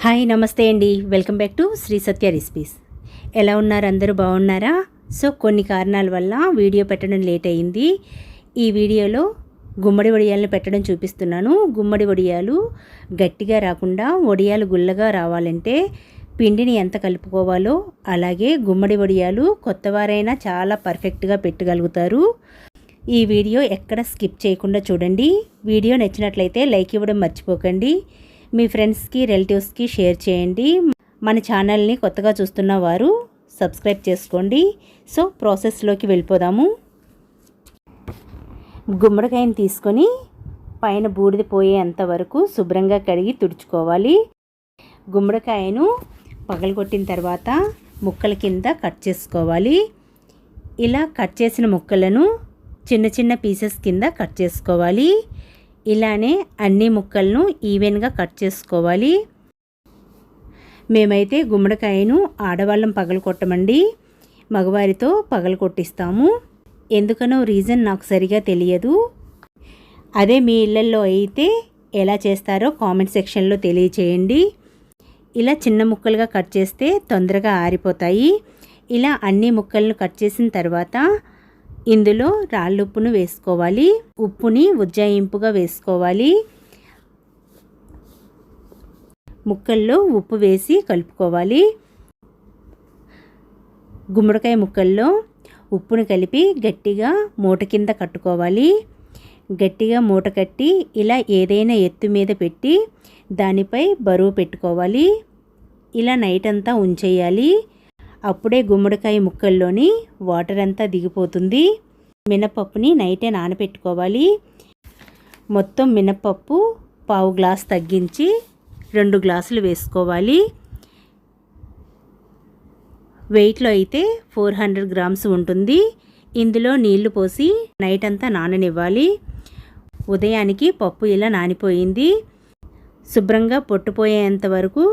Hi నమస్తే అండి. Welcome back to Shri Satya recipes. ఎలా ఉన్నారు? అందరూ బాగున్నారా? సో కొన్ని కారణాల వల్ల వీడియో పెట్టడం లేట్ అయింది. ఈ వీడియోలో గుమ్మడి వడియాలను పెట్టడం చూపిస్తున్నాను. గుమ్మడి వడియాలు గట్టిగా రాకుండా వడియాలు గుల్లగా రావాలంటే పిండిని ఎంత కలుపుకోవాలో అలాగే గుమ్మడి వడియాలు కొత్తవారైనా చాలా పర్ఫెక్ట్గా పెట్టగలుగుతారు. ఈ వీడియో ఎక్కడ స్కిప్ చేయకుండా చూడండి. వీడియో నచ్చినట్లయితే లైక్ ఇవ్వడం మర్చిపోకండి. మీ ఫ్రెండ్స్కి రిలేటివ్స్కి షేర్ చేయండి. మన ఛానల్ని కొత్తగా చూస్తున్న వారు సబ్స్క్రైబ్ చేసుకోండి. సో ప్రాసెస్లోకి వెళ్ళిపోదాము. గుమ్మడికాయని తీసుకొని పైన బూడిద పోయేంత వరకు శుభ్రంగా కడిగి తుడుచుకోవాలి. గుమ్మడికాయను పగలగొట్టిన తర్వాత ముక్కల కింద కట్ చేసుకోవాలి. ఇలా కట్ చేసిన ముక్కలను చిన్న చిన్న పీసెస్ కింద కట్ చేసుకోవాలి. ఇలానే అన్ని ముక్కలను ఈవెన్గా కట్ చేసుకోవాలి. మేమైతే గుమ్మడికాయను ఆడవాళ్ళం పగలు కొట్టమండి. మగవారితో పగలు కొట్టిస్తాము. ఎందుకనో రీజన్ నాకు సరిగా తెలియదు. అదే మీ ఇళ్ళల్లో అయితే ఎలా చేస్తారో కామెంట్ సెక్షన్లో తెలియచేయండి. ఇలా చిన్న ముక్కలుగా కట్ చేస్తే తొందరగా ఆరిపోతాయి. ఇలా అన్ని ముక్కలను కట్ చేసిన తర్వాత ఇందులో రాళ్ళుప్పును వేసుకోవాలి. ఉప్పుని ఉజ్జాయింపుగా వేసుకోవాలి. ముక్కల్లో ఉప్పు వేసి కలుపుకోవాలి. గుమ్మడికాయ ముక్కల్లో ఉప్పును కలిపి గట్టిగా మూట కింద కట్టుకోవాలి. గట్టిగా మూట కట్టి ఇలా ఏదైనా ఎత్తు మీద పెట్టి దానిపై బరువు పెట్టుకోవాలి. ఇలా నైట్ అంతా ఉంచేయాలి. అప్పుడే గుమ్మడికాయ ముక్కల్లోని వాటర్ అంతా దిగిపోతుంది. మినపప్పుని నైటే నానబెట్టుకోవాలి మొత్తం మినపప్పు పావు గ్లాస్ తగ్గించి రెండు గ్లాసులు వేసుకోవాలి. వెయిట్లో అయితే ఫోర్ హండ్రెడ్ గ్రామ్స్ ఉంటుంది. ఇందులో నీళ్ళు పోసి నైట్ అంతా నాననివ్వాలి. ఉదయానికి పప్పు ఇలా నానిపోయింది. శుభ్రంగా పొట్టుపోయేంత వరకు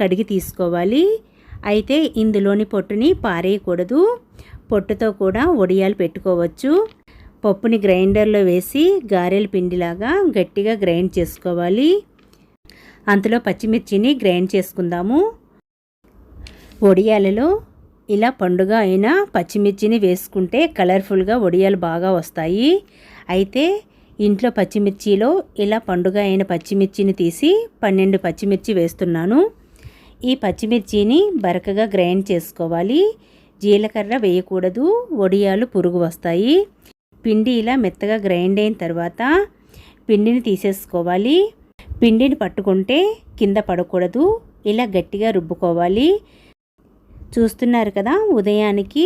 కడిగి తీసుకోవాలి. అయితే ఇందులోని పొట్టుని పారేయకూడదు. పొట్టుతో కూడా వడియాలు పెట్టుకోవచ్చు. పప్పుని గ్రైండర్లో వేసి గారెల పిండిలాగా గట్టిగా గ్రైండ్ చేసుకోవాలి. అంతలో పచ్చిమిర్చిని గ్రైండ్ చేసుకుందాము. వడియాలలో ఇలా పండుగ అయినా పచ్చిమిర్చిని వేసుకుంటే కలర్ఫుల్గా వడియాలు బాగా వస్తాయి. అయితే ఇంట్లో పచ్చిమిర్చిలో ఇలా పండుగ అయిన పచ్చిమిర్చిని తీసి పన్నెండు పచ్చిమిర్చి వేస్తున్నాను. ఈ పచ్చిమిర్చిని బరకగా గ్రైండ్ చేసుకోవాలి. జీలకర్ర వేయకూడదు. వడియాలు పురుగు వస్తాయి. పిండి ఇలా మెత్తగా గ్రైండ్ అయిన తర్వాత పిండిని తీసేసుకోవాలి. పిండిని పట్టుకుంటే కింద పడకూడదు. ఇలా గట్టిగా రుబ్బుకోవాలి. చూస్తున్నారు కదా ఉదయానికి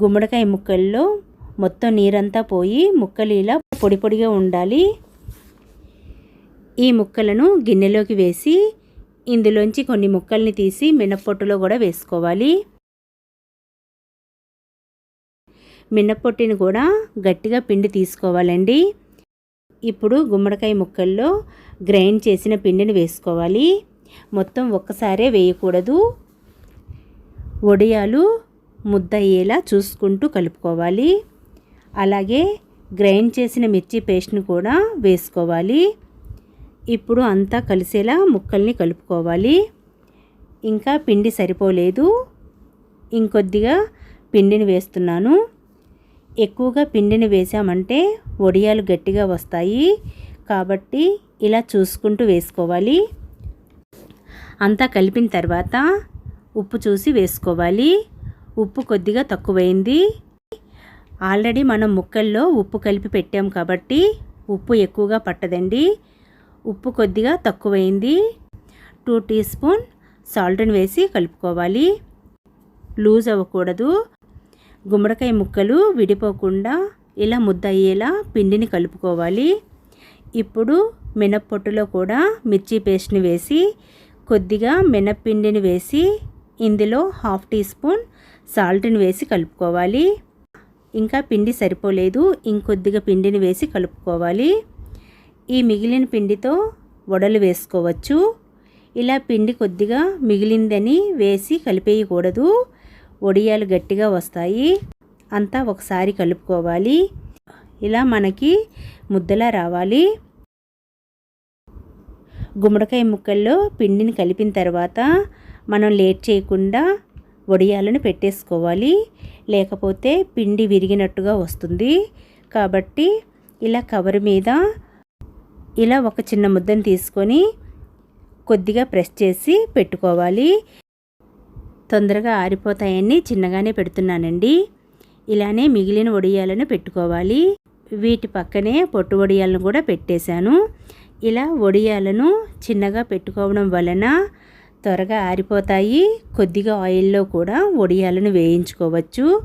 గుమ్మడికాయ ముక్కల్లో మొత్తం నీరంతా పోయి ముక్కలు ఇలా పొడి పొడిగా ఉండాలి. ఈ ముక్కలను గిన్నెలోకి వేసి ఇందులోంచి కొన్ని ముక్కల్ని తీసి మినప్పొట్టులో కూడా వేసుకోవాలి. మినప్పొట్టిని కూడా గట్టిగా పిండి తీసుకోవాలండి. ఇప్పుడు గుమ్మడికాయ ముక్కల్లో గ్రైండ్ చేసిన పిండిని వేసుకోవాలి. మొత్తం ఒక్కసారే వేయకూడదు. వడియాలు ముద్ద అయ్యేలా చూసుకుంటూ కలుపుకోవాలి. అలాగే గ్రైండ్ చేసిన మిర్చి పేస్ట్ని కూడా వేసుకోవాలి. ఇప్పుడు అంతా కలిసేలా ముక్కల్ని కలుపుకోవాలి. ఇంకా పిండి సరిపోలేదు. ఇంకొద్దిగా పిండిని వేస్తున్నాను. ఎక్కువగా పిండిని వేసామంటే వడియాలు గట్టిగా వస్తాయి. కాబట్టి ఇలా చూసుకుంటూ వేసుకోవాలి. అంతా కలిపిన తర్వాత ఉప్పు చూసి వేసుకోవాలి. ఉప్పు కొద్దిగా తక్కువైంది. ఆల్రెడీ మనం ముక్కల్లో ఉప్పు కలిపి పెట్టాం కాబట్టి ఉప్పు ఎక్కువగా పట్టదండి. ఉప్పు కొద్దిగా తక్కువైంది. టూ టీ స్పూన్ సాల్ట్ని వేసి కలుపుకోవాలి. లూజ్ అవ్వకూడదు. గుమ్మడికాయ ముక్కలు విడిపోకుండా ఇలా ముద్ద అయ్యేలా పిండిని కలుపుకోవాలి. ఇప్పుడు మినప్పొట్టులో కూడా మిర్చి పేస్ట్ని వేసి కొద్దిగా మినప్పిండిని వేసి ఇందులో హాఫ్ టీ స్పూన్ సాల్ట్ని వేసి కలుపుకోవాలి. ఇంకా పిండి సరిపోలేదు. ఇంకొద్దిగా పిండిని వేసి కలుపుకోవాలి. ఈ మిగిలిన పిండితో వడలు వేసుకోవచ్చు. ఇలా పిండి కొద్దిగా మిగిలిందని వేసి కలిపేయకూడదు. వడియాలు గట్టిగా వస్తాయి. అంతా ఒకసారి కలుపుకోవాలి. ఇలా మనకి ముద్దలా రావాలి. గుమ్మడికాయ ముక్కల్లో పిండిని కలిపిన తర్వాత మనం లేట్ చేయకుండా వడియాలను పెట్టేసుకోవాలి. లేకపోతే పిండి విరిగినట్టుగా వస్తుంది. కాబట్టి ఇలా కవర్ మీద ఇలా ఒక చిన్న ముద్దను తీసుకొని కొద్దిగా ప్రెస్ చేసి పెట్టుకోవాలి. తొందరగా ఆరిపోతాయని చిన్నగానే పెడుతున్నానండి. ఇలానే మిగిలిన వడియాలను పెట్టుకోవాలి. వీటి పక్కనే పొట్టు వడియాలను కూడా పెట్టేశాను. ఇలా వడియాలను చిన్నగా పెట్టుకోవడం వలన త్వరగా ఆరిపోతాయి. కొద్దిగా ఆయిల్లో కూడా వడియాలను వేయించుకోవచ్చు.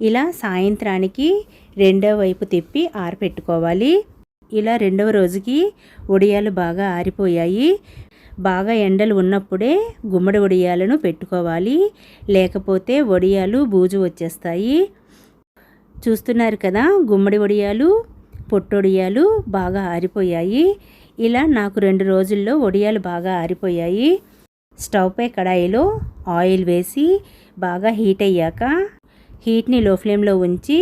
ఇలా సాయంత్రానికి రెండో వైపు తిప్పి ఆరపెట్టుకోవాలి. ఇలా రెండవ రోజుకి వడియాలు బాగా ఆరిపోయాయి. బాగా ఎండలు ఉన్నప్పుడే గుమ్మడి వడియాలను పెట్టుకోవాలి. లేకపోతే వడియాలు బూజు వచ్చేస్తాయి. చూస్తున్నారు కదా గుమ్మడి వడియాలు పొట్టొడియాలు బాగా ఆరిపోయాయి. ఇలా నాకు రెండు రోజుల్లో వడియాలు బాగా ఆరిపోయాయి. స్టవ్పై కడాయిలో ఆయిల్ వేసి బాగా హీట్ అయ్యాక హీట్ని లో ఫ్లేమ్లో ఉంచి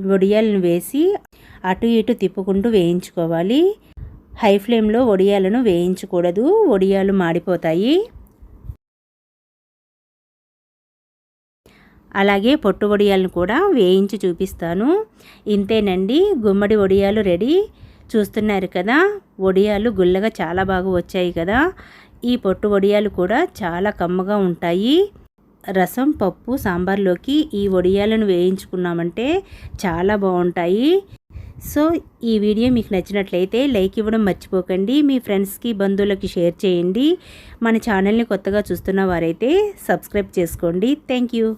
వడియాలను వేసి అటు ఇటు తిప్పుకుంటూ వేయించుకోవాలి. హై ఫ్లేమ్లో వడియాలను వేయించకూడదు. వడియాలు మాడిపోతాయి. అలాగే పొట్టు వడియాలను కూడా వేయించి చూపిస్తాను. ఇంతేనండి గుమ్మడి వడియాలు రెడీ. చూస్తున్నారు కదా వడియాలు గుల్లగా చాలా బాగా వచ్చాయి కదా. ఈ పొట్టు వడియాలు కూడా చాలా కమ్మగా ఉంటాయి. రసం పప్పు సాంబార్లోకి ఈ వడియాలను వేయించుకున్నామంటే చాలా బాగుంటాయి. సో ఈ వీడియో మీకు నచ్చినట్లయితే లైక్ ఇవ్వడం మర్చిపోకండి. మీ ఫ్రెండ్స్కి బంధువులకి షేర్ చేయండి. మన ఛానల్ని కొత్తగా చూస్తున్న వారైతే సబ్స్క్రైబ్ చేసుకోండి. Thank you.